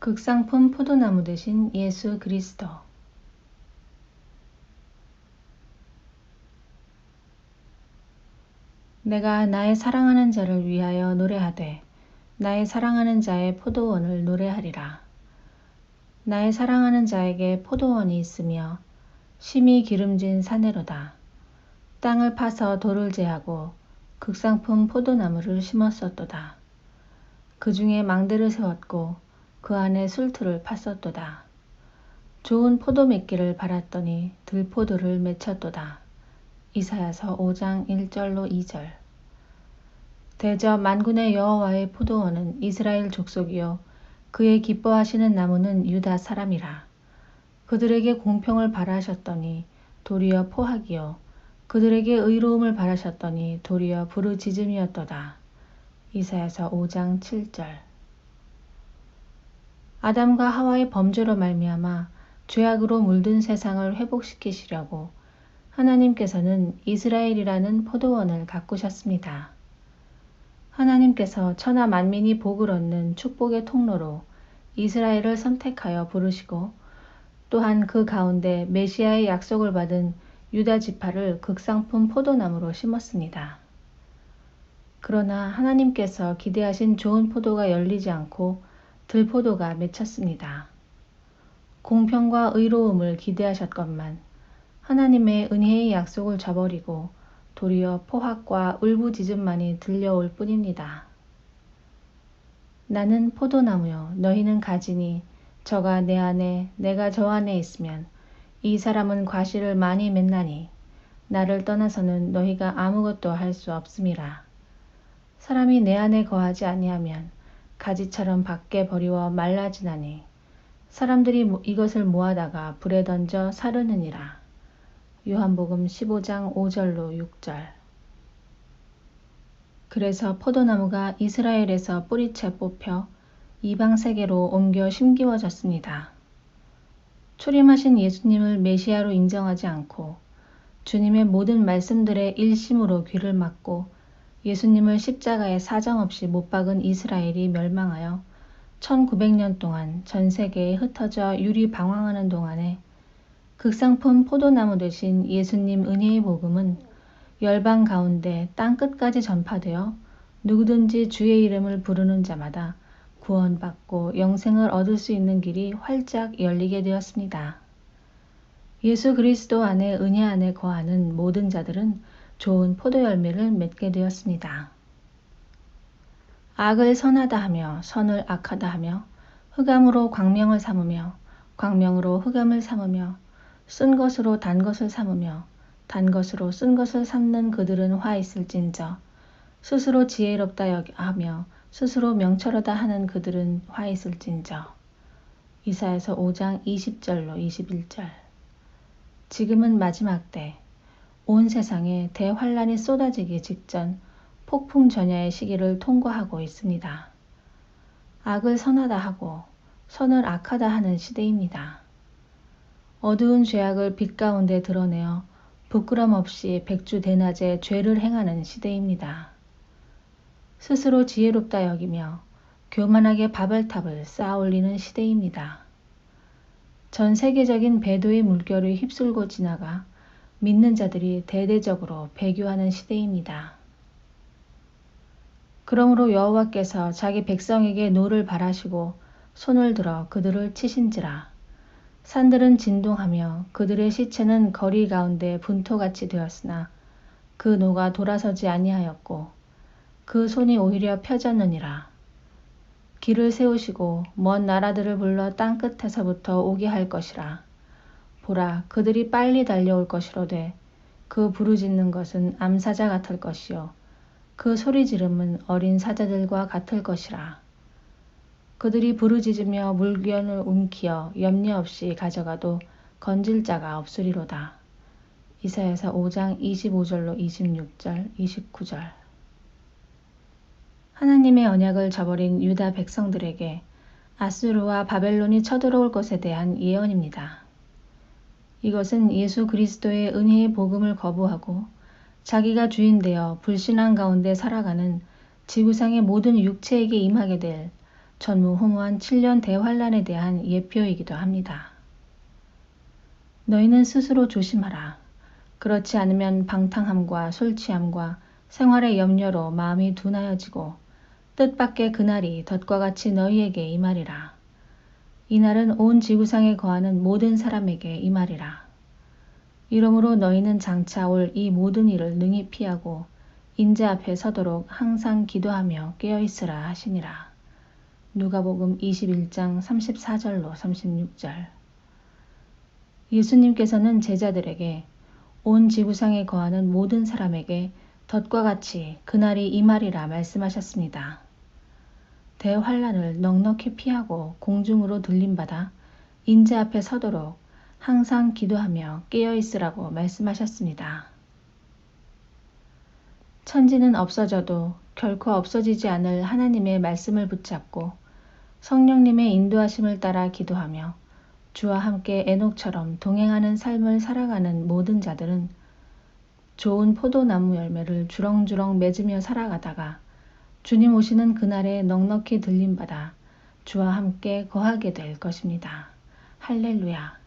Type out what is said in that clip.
극상품 포도나무 대신 예수 그리스도 내가 나의 사랑하는 자를 위하여 노래하되 나의 사랑하는 자의 포도원을 노래하리라. 나의 사랑하는 자에게 포도원이 있으며 심히 기름진 사내로다. 땅을 파서 돌을 제하고 극상품 포도나무를 심었었도다. 그 중에 망대를 세웠고 그 안에 술틀을 팠었도다. 좋은 포도 맺기를 바랐더니 들포도를 맺혔도다. 이사야서 5장 1절로 2절 대저 만군의 여호와의 포도원은 이스라엘 족속이요 그의 기뻐하시는 나무는 유다 사람이라. 그들에게 공평을 바라셨더니 도리어 포악이요 그들에게 의로움을 바라셨더니 도리어 부르짖음이었도다. 이사야서 5장 7절 아담과 하와의 범죄로 말미암아 죄악으로 물든 세상을 회복시키시려고 하나님께서는 이스라엘이라는 포도원을 가꾸셨습니다. 하나님께서 천하 만민이 복을 얻는 축복의 통로로 이스라엘을 선택하여 부르시고 또한 그 가운데 메시아의 약속을 받은 유다 지파를 극상품 포도나무로 심었습니다. 그러나 하나님께서 기대하신 좋은 포도가 열리지 않고 들포도가 맺혔습니다. 공평과 의로움을 기대하셨건만 하나님의 은혜의 약속을 저버리고 도리어 포악과 울부짖음만이 들려올 뿐입니다. 나는 포도나무요 너희는 가지니 저가 내 안에 내가 저 안에 있으면 이 사람은 과실을 많이 맺나니 나를 떠나서는 너희가 아무것도 할 수 없음이라. 사람이 내 안에 거하지 아니하면 가지처럼 밖에 버리워 말라지나니 사람들이 이것을 모아다가 불에 던져 사르느니라. 요한복음 15장 5절로 6절 그래서 포도나무가 이스라엘에서 뿌리채 뽑혀 이방 세계로 옮겨 심기워졌습니다. 출임하신 예수님을 메시아로 인정하지 않고 주님의 모든 말씀들의 일심으로 귀를 막고 예수님을 십자가에 사정없이 못 박은 이스라엘이 멸망하여 1900년 동안 전 세계에 흩어져 유리 방황하는 동안에 극상품 포도나무 대신 예수님 은혜의 복음은 열방 가운데 땅 끝까지 전파되어 누구든지 주의 이름을 부르는 자마다 구원받고 영생을 얻을 수 있는 길이 활짝 열리게 되었습니다. 예수 그리스도 안에 은혜 안에 거하는 모든 자들은 좋은 포도 열매를 맺게 되었습니다. 악을 선하다 하며 선을 악하다 하며 흑암으로 광명을 삼으며 광명으로 흑암을 삼으며 쓴 것으로 단 것을 삼으며 단 것으로 쓴 것을 삼는 그들은 화 있을진저 스스로 지혜롭다 하며 스스로 명철하다 하는 그들은 화 있을진저 이사에서 5장 20절로 21절 지금은 마지막 때 온 세상에 대환란이 쏟아지기 직전 폭풍 전야의 시기를 통과하고 있습니다. 악을 선하다 하고 선을 악하다 하는 시대입니다. 어두운 죄악을 빛 가운데 드러내어 부끄럼 없이 백주 대낮에 죄를 행하는 시대입니다. 스스로 지혜롭다 여기며 교만하게 바벨탑을 쌓아 올리는 시대입니다. 전 세계적인 배도의 물결이 휩쓸고 지나가 믿는 자들이 대대적으로 배교하는 시대입니다. 그러므로 여호와께서 자기 백성에게 노를 바라시고 손을 들어 그들을 치신지라. 산들은 진동하며 그들의 시체는 거리 가운데 분토같이 되었으나 그 노가 돌아서지 아니하였고 그 손이 오히려 펴졌느니라. 길을 세우시고 먼 나라들을 불러 땅 끝에서부터 오게 할 것이라. 보라 그들이 빨리 달려올 것이로되 그 부르짖는 것은 암사자 같을 것이요 그 소리 지름은 어린 사자들과 같을 것이라 그들이 부르짖으며 물견을 움키어 염려 없이 가져가도 건질 자가 없으리로다. 이사야서 5장 25절로 26절, 29절 하나님의 언약을 저버린 유다 백성들에게 아수르와 바벨론이 쳐들어올 것에 대한 예언입니다. 이것은 예수 그리스도의 은혜의 복음을 거부하고 자기가 주인되어 불신앙 가운데 살아가는 지구상의 모든 육체에게 임하게 될 전무후무한 7년 대환란에 대한 예표이기도 합니다. 너희는 스스로 조심하라. 그렇지 않으면 방탕함과 술 취함과 생활의 염려로 마음이 둔하여지고 뜻밖의 그날이 덫과 같이 너희에게 임하리라. 이날은 온 지구상에 거하는 모든 사람에게 임하리라. 이러므로 너희는 장차 올 이 모든 일을 능히 피하고 인재 앞에 서도록 항상 기도하며 깨어 있으라 하시니라. 누가복음 21장 34절로 36절 예수님께서는 제자들에게 온 지구상에 거하는 모든 사람에게 덫과 같이 그날이 임하리라 말씀하셨습니다. 대환란을 넉넉히 피하고 공중으로 들림받아 인재 앞에 서도록 항상 기도하며 깨어 있으라고 말씀하셨습니다. 천지는 없어져도 결코 없어지지 않을 하나님의 말씀을 붙잡고 성령님의 인도하심을 따라 기도하며 주와 함께 에녹처럼 동행하는 삶을 살아가는 모든 자들은 좋은 포도나무 열매를 주렁주렁 맺으며 살아가다가 주님 오시는 그날에 넉넉히 들림받아 주와 함께 거하게 될 것입니다. 할렐루야.